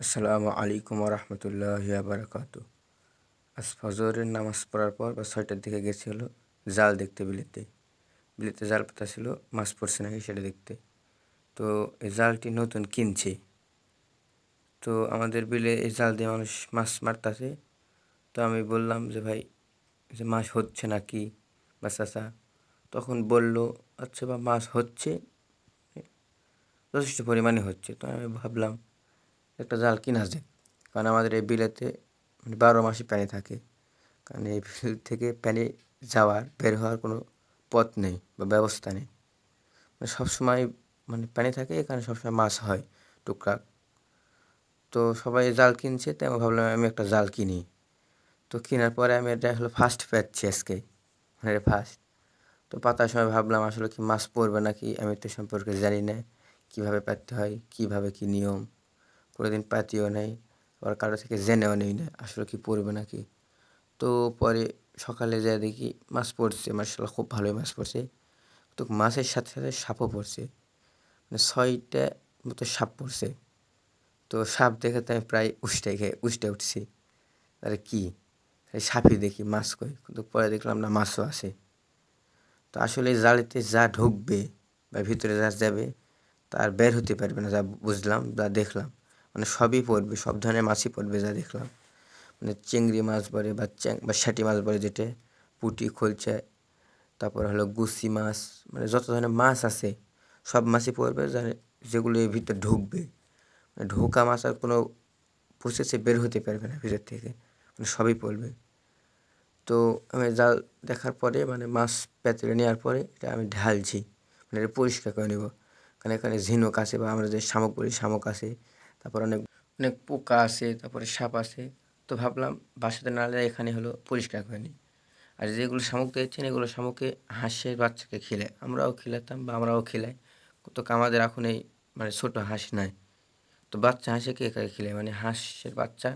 আসসালামু আলাইকুম রহমতুল্লাহ বারকাত আজ ফজরের নামাজ পড়ার পর বা ছয়টার দিকে গেছি হলো জাল দেখতে বিলেতে। বিলেতে জাল পাতা ছিল, মাছ পড়ছে নাকি সেটা দেখতে। তো এই জালটি নতুন কিনছে। তো আমাদের বিলে এই জাল দিয়ে মানুষ মাছ মারতেছে। তো আমি বললাম যে, ভাই যে মাছ হচ্ছে নাকি? বা চাচা। তখন বলল আচ্ছা বা মাছ হচ্ছে যথেষ্ট পরিমাণে হচ্ছে। তো আমি ভাবলাম একটা জাল কিনা যায়। কারণ আমাদের এই বিলেতে মানে বারো মাসে পানি থাকে। কারণ এই বিল থেকে পানি যাওয়ার বের হওয়ার কোনো পথ নেই বা ব্যবস্থা নেই। মানে সবসময় মানে পানি থাকে, এখানে সবসময় মাছ হয়, টুকরাক। তো সবাই জাল কিনছে, তাই আমি ভাবলাম আমি একটা জাল কিনি। তো কেনার পরে আমি এটা হলো ফার্স্ট পাচ্ছি আজকে। মানে ফার্স্ট তো পাতার সময় ভাবলাম আসলে কি মাছ পড়বে নাকি, আমি তো সম্পর্কে জানি না। কীভাবে পাততে হয়, কীভাবে কী নিয়ম? কোনোদিন পাতিও নেই, আবার কারও থেকে জেনেও নেই না আসলে কি পড়বে নাকি। তো পরে সকালে যা দেখি মাছ পড়ছে মার্শাল্লাহ খুব ভালোই মাছ পড়ছে। তো মাছের সাথে সাথে সাপও পড়ছে। মানে ছয়টা মতো সাপ পড়ছে। তো সাপ দেখে তো আমি প্রায় উষ্টে খেয়ে, উষ্টে উঠছি। আরে কী? সাপই দেখি, মাছ কই? কিন্তু পরে দেখলাম না মাছও আছে। তো আসলে জালেতে যা ঢুকবে বা ভিতরে যা যাবে তার বের হতে পারবে না যা বুঝলাম বা দেখলাম। মানে সবই পড়বে, সব ধরনের মাছই পড়বে যা দেখলাম। মানে চিংড়ি মাছ পড়ে বা চ্যাং, বা শাটি মাছ পড়ে যেটা, পুঁটি খোলছে তারপর হলো গুসি মাছ মানে যত ধরনের মাছ আছে, সব মাছই পড়বে যেগুলো এর ভিতরে ঢুকবে। মানে ঢোকা মাছ আর কোনো প্রসেসে বের হতে পারবে না ভিতর থেকে মানে সবই পড়বে। তো আমি জাল দেখার পরে মানে মাছ পেতলে নেওয়ার পরে, এটা আমি ঢালছি মানে এটা পরিষ্কার করে নেব। কারণ এখানে ঝিনুক আছে বা আমরা যে শামুক বলি, শামুক আছে তারপর অনেক অনেক পোকা আছে তারপরে সাপ আছে তো ভাবলাম বাসাতে না এখানে হলো পরিষ্কার করে নিই। আর যেগুলো শামুক দিয়েছেন এগুলো শামুকে হাঁসের বাচ্চাকে খেলে। আমরাও খেলাতাম বা আমরাও খেলাই। তো আমাদের এখন এই মানে ছোটো হাঁস নাই। তো বাচ্চা হাঁসে কে কে খেলে। মানে হাঁসের বাচ্চা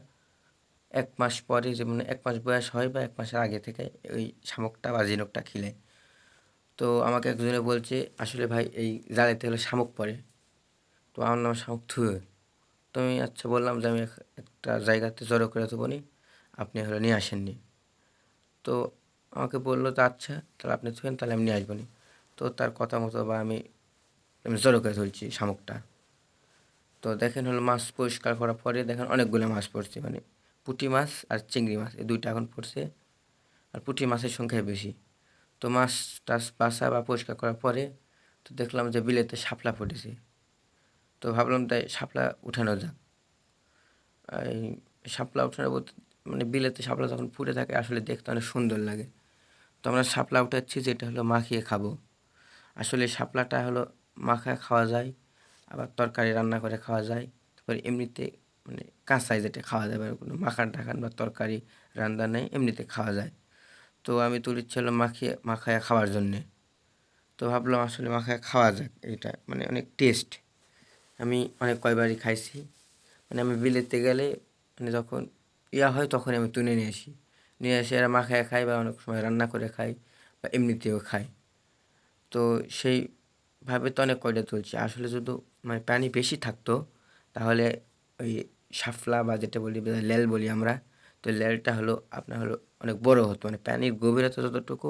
এক মাস পরে যে মানে এক মাস বয়স হয় বা এক মাসের আগে থেকে ওই শামুকটা বা ঝিনুকটা খেলে। তো আমাকে একজনে বলছে, আসলে ভাই এই জালেতে হলো শামুক পড়ে। তো আমার নাম শামুক থুয়ে। তো আমি আচ্ছা বললাম যে আমি একটা জায়গাতে জড়ো করে দেবো নি। আপনি হলো নিয়ে আসেননি। তো আমাকে বলল তো আচ্ছা তাহলে আপনি থুয়েন তাহলে আমি নিয়ে আসব নি। তো তার কথা মতো বা আমি আমি জড়ো করে তুলছি শামুকটা। তো দেখেন হলো মাছ পরিষ্কার করার পরে দেখেন অনেকগুলো মাছ পড়ছে মানে পুঁটি মাছ আর চিংড়ি মাছ, এই দুইটা এখন পড়ছে। আর পুঁটি মাছের সংখ্যাই বেশি। তো মাছ টাছ বাসা বা পরিষ্কার করার পরে তো দেখলাম যে বিলেতে শাপলা ফুটেছে তো ভাবলাম তাই শাপলা উঠানো যাক। এই শাপলা উঠানো বলতে মানে বিলেতে শাপলা যখন ফুটে থাকে আসলে দেখতে অনেক সুন্দর লাগে। তো আমরা শাপলা উঠাচ্ছি যেটা হলো মাখিয়ে খাব। আসলে শাপলাটা হলো মাখা খাওয়া যায়, আবার তরকারি রান্না করে খাওয়া যায়। তারপরে এমনিতে মানে কাঁচাই যেটা খাওয়া যাবে কোনো মাখান টাখান বা তরকারি রান্না নেই, এমনিতে খাওয়া যায়। তো আমি তোর তুলিচ্ছি হলো মাখিয়ে, মাখায় খাওয়ার জন্যে। তো ভাবলাম আসলে মাখায় খাওয়া যাক, এটা মানে অনেক টেস্ট আমি অনেক কয়বারই খাইছি। মানে আমি বিলেতে গেলে মানে যখন ইয়া হয় তখন আমি তুলে নিয়ে আসি। নিয়ে এসে এরা মাখায় খাই বা অনেক সময় রান্না করে খাই বা এমনিতেও খাই তো সেইভাবে তো অনেক কয়টা তুলছি। আসলে শুধু মানে পানি বেশি থাকতো, তাহলে ওই শাফলা বা যেটা বলি লেল বলি আমরা, তো লেলটা হলো আপনার হলো অনেক বড় হতো। মানে পানির গভীরতা যতটুকু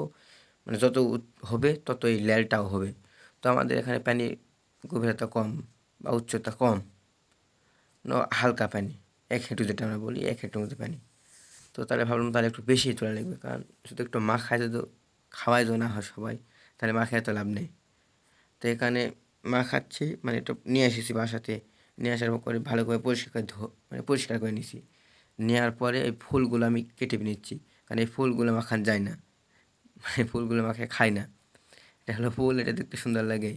মানে যত হবে তত এই লেলটাও হবে। তো আমাদের এখানে পানির গভীরতা কম। বা উচ্চতা কম হালকা পানি, এক হেঁটু যেটা আমরা বলি, এক হেঁটুর মধ্যে পানি। তো তাহলে ভাবলাম তাহলে একটু বেশি তোলা লাগবে, কারণ শুধু একটু মা খায় যদি খাওয়াই তো না হয় সবাই, তাহলে মা খেয়ে তো লাভ নেই। তো এখানে মা খাচ্ছি মানে একটু নিয়ে এসেছি বাসাতে, নিয়ে আসার পরে ভালো করে পরিষ্কার ধো মানে পরিষ্কার করে নিছি। নেওয়ার পরে এই ফুলগুলো আমি কেটে নিচ্ছি, কারণ এই ফুলগুলো মাখান যায় না মানে ফুলগুলো মাখে খায় না। এটা হলো ফুল, এটা দেখতে সুন্দর লাগে।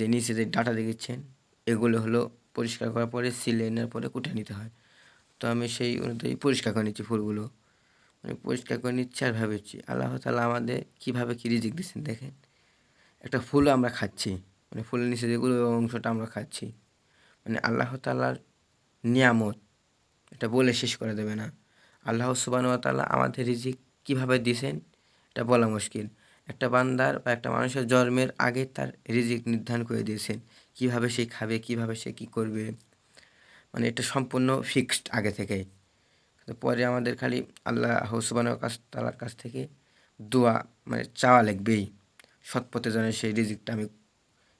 যে নিচে যে ডাটা দেখেছেন এগুলো হলো পরিষ্কার করার পরে সিলে নেওয়ার পরে কুটে নিতে হয়। তো আমি সেই অনুযায়ী পরিষ্কার করে নিচ্ছি ফুলগুলো। মানে পরিষ্কার করে নিচ্ছি আর ভাবেছি, আল্লাহ তালা আমাদের কীভাবে কী রিজিক দিচ্ছেন দেখেন। একটা ফুলও আমরা খাচ্ছি মানে ফুলের নিচে যেগুলো অংশটা আমরা খাচ্ছি মানে আল্লাহ তালার নিয়ামত, এটা বলে শেষ করে দেবে না। আল্লাহ সুবান তাল্লাহ আমাদের রিজিক কীভাবে দিছেন এটা বলা মুশকিল। একটা বান্দার বা একটা মানুষের জন্মের আগে তার রিজিক নির্ধারণ করে দিয়েছেন। কীভাবে সে খাবে, কীভাবে সে কী করবে? মানে এটা সম্পূর্ণ ফিক্সড আগে থেকেই পরে আমাদের খালি আল্লাহ হসবানোর কাছ তালার কাছ থেকে দোয়া মানে চাওয়া লাগবেই। সৎপথে যেন সেই রিজিকটা আমি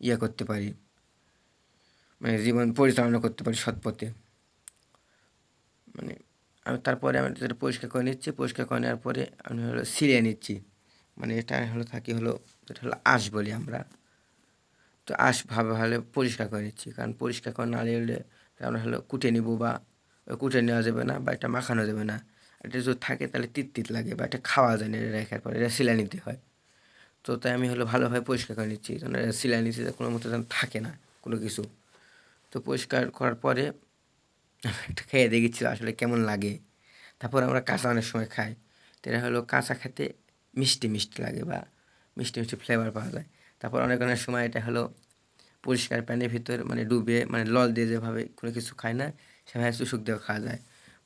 ইয়ে করতে পারি। মানে জীবন পরিচালনা করতে পারি সৎপথে মানে আমি তারপরে আমি যেটা পরিষ্কার করে নিচ্ছি, পরিষ্কার করে নেওয়ার পরে আমি হলো সিরিয়ে নিচ্ছি। মানে এটা হলো থাকি হলো যেটা হলো আঁশ বলি আমরা। তো আঁশ ভাবে ভালো পরিষ্কার করে নিচ্ছি, কারণ পরিষ্কার করে না নিলে আমরা হলো কুটে নিব বা কুটে নেওয়া যাবে না বা এটা মাখানো যাবে না। এটা যদি থাকে তাহলে তিত তিত লাগে বা এটা খাওয়া যায় না, এটা রেখার পরে, এটা সিলাই নিতে হয়। তো তাই আমি হলো ভালোভাবে পরিষ্কার করে নিচ্ছি, যেন সিলাই নিচ্ছি কোনো মতো যেন থাকে না কোনো কিছু। তো পরিষ্কার করার পরে একটা খেয়ে দেখেছিল আসলে কেমন লাগে। তারপর আমরা কাঁচা অনেক সময় খাই। তো এটা হলো কাঁচা খেতে মিষ্টি মিষ্টি লাগে বা মিষ্টি মিষ্টি ফ্লেভার পাওয়া যায়। তারপর অনেক অনেক সময় এটা হলো পরিষ্কার প্যানের ভিতর মানে ডুবে মানে লল দিয়ে যেভাবে কোনো কিছু খায় না, সেভাবে চুষুক দিয়েও খাওয়া যায়।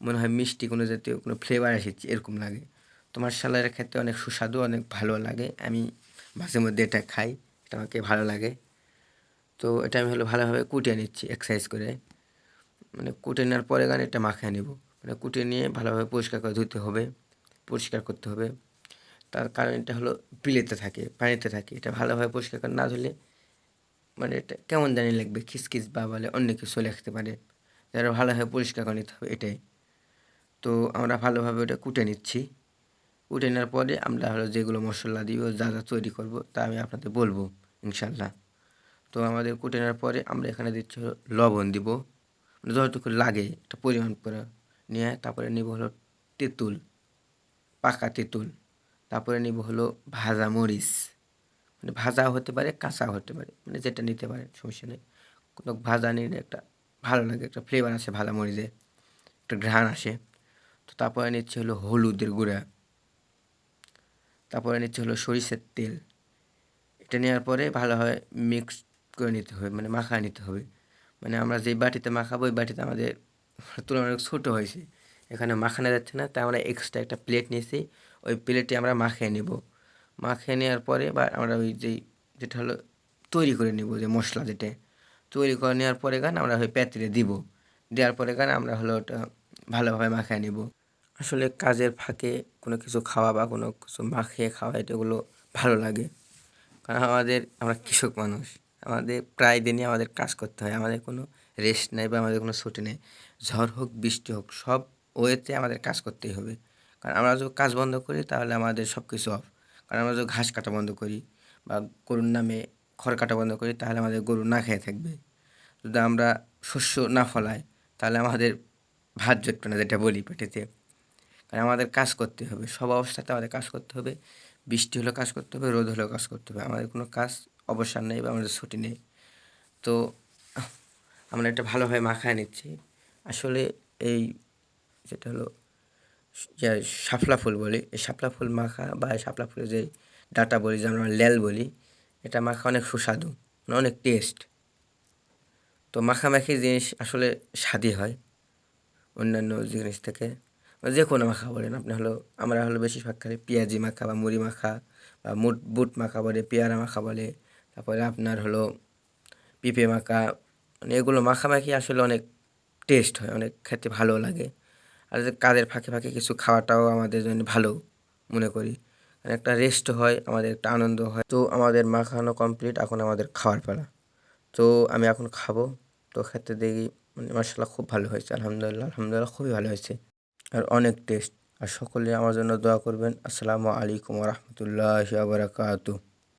মনে হয় মিষ্টি কোনো জাতীয় কোনো ফ্লেভার এসেছে এরকম লাগে। তোমার সালারের খেতে অনেক সুস্বাদু, অনেক ভালো লাগে। আমি মাঝে মধ্যে এটা খাই, এটা আমাকে ভালো লাগে। তো এটা আমি হলো ভালোভাবে কুটিয়ে নিচ্ছি এক্সারসাইজ করে। মানে কুটে নেওয়ার পরে গান এটা মাখিয়ে নেব। মানে কুটে নিয়ে ভালোভাবে পরিষ্কার করে ধুতে হবে, পরিষ্কার করতে হবে। তার কারণ এটা হলো বিলেতে থাকে, পানিতে থাকে। এটা ভালোভাবে পরিষ্কার করে না ধুলে মানে এটা কেমন জানি লাগবে, খিসখিস বা বলে অন্য কিছু লিখতে পারে। যারা ভালোভাবে পরিষ্কার করে নিতে হবে এটাই। তো আমরা ভালোভাবে ওটা কুটে নিচ্ছি। কুটে নেওয়ার পরে আমরা হলো যেগুলো মশলা দিব, যা যা তৈরি করব, তা আমি আপনাদের বলব ইনশাল্লাহ তো আমাদের কুটে নেওয়ার পরে আমরা এখানে দিচ্ছি হলো লবণ দিব। মানে যতটুকু লাগে একটা পরিমাণ করে নিয়ে তারপরে নিব হলো তেঁতুল, পাকা তেঁতুল। তারপরে নিব হলো ভাজা মরিচ। মানে ভাজা হতে পারে, কাঁচা হতে পারে মানে যেটা নিতে পারে, সমস্যা নেই। কোনো ভাজা নিলে একটা ভালো লাগে, একটা ফ্লেভার আসে ভাজা মরিচে, একটা ঘ্রাণ আসে। তো তারপরে নিচ্ছে হলো হলুদের গুঁড়া। তারপরে নিচ্ছে হলো সরিষার তেল। এটা নেওয়ার পরে ভালোভাবে মিক্স করে নিতে হবে মানে মাখা নিতে হবে। মানে আমরা যেই বাটিতে মাখাবো, ওই বাটিতে আমাদের তুলনামূলক ছোটো হয়েছে। এখানে মাখানো যাচ্ছে না তাই আমরা এক্সট্রা একটা প্লেট নিয়েছি। ওই প্লেটে আমরা মাখিয়ে নেব। মাখিয়ে নেওয়ার পরে বা আমরা ওই যেই যেটা হলো তৈরি করে নেব, যে মশলা যেটা। তৈরি করে নেওয়ার পরে গান আমরা ওই প্যাতিরে দিব। দেওয়ার পরে গান আমরা হলো ওটা ভালোভাবে মাখিয়ে নেব। আসলে কাজের ফাঁকে কোনো কিছু খাওয়া বা কোনো কিছু মাখিয়ে খাওয়া এটাগুলো ভালো লাগে। কারণ আমাদের, আমরা কৃষক মানুষ, আমাদের প্রায় দিনই আমাদের কাজ করতে হয়। আমাদের কোনো রেস্ট নেই বা আমাদের কোনো ছুটি নেই। ঝড় হোক, বৃষ্টি হোক, সব ওয়েতে আমাদের কাজ করতেই হবে। কারণ আমরা যদি কাজ বন্ধ করি, তাহলে আমাদের সব কিছু অফ কারণ আমরা যদি ঘাস কাটা বন্ধ করি বা গরুর নামে খড় কাটা বন্ধ করি, তাহলে আমাদের গরু না খেয়ে থাকবে। যদি আমরা শস্য না ফলাই, তাহলে আমাদের ভাত জুটবে না, যেটা বলি পেটেতে। কারণ আমাদের কাজ করতে হবে, সব অবস্থাতে আমাদের কাজ করতে হবে। বৃষ্টি হলেও কাজ করতে হবে, রোদ হলেও কাজ করতে হবে। আমাদের কোনো কাজ অবসর নেই বা আমাদের ছুটি নেই। তো, আমরা এটা ভালোভাবে মাখায় নিচ্ছি। আসলে এই যেটা হলো যে শাপলা ফুল বলি, এই শাপলা ফুল মাখা বা শাপলা ফুলের যে ডাটা বলি যে আমরা লেল বলি, এটা মাখা অনেক সুস্বাদু মানে অনেক টেস্ট তো মাখামাখি জিনিস আসলে স্বাদই হয় অন্যান্য জিনিস থেকে। যে কোনো মাখা বলেন, আপনি হলো, আমরা হলো বেশিরভাগ খালি পেঁয়াজি মাখা বা মুড়ি মাখা বা মুট, বুট মাখা বলে, পেয়ারা মাখা বলে, তারপরে আপনার হলো পিঁপে মাখা মানে এগুলো মাখামাখি আসলে অনেক টেস্ট হয়, অনেক খেতে ভালো লাগে। আর যে কাজের ফাঁকে ফাঁকে কিছু খাওয়াটাও আমাদের জন্য ভালো মনে করি। মানে একটা রেস্ট হয়, আমাদের একটা আনন্দ হয়। তো আমাদের মাখানো কমপ্লিট এখন আমাদের খাওয়ার পালা। তো আমি এখন খাব। তো খেতে দেখি মানে মার্শাল্লাহ খুব ভালো হয়েছে, আলহামদুলিল্লাহ আলহামদুলিল্লাহ খুবই ভালো হয়েছে। আর অনেক টেস্ট আর সকলে আমার জন্য দোয়া করবেন। আসসালামু আলাইকুম রহমতুল্লাহ আবরাকাতু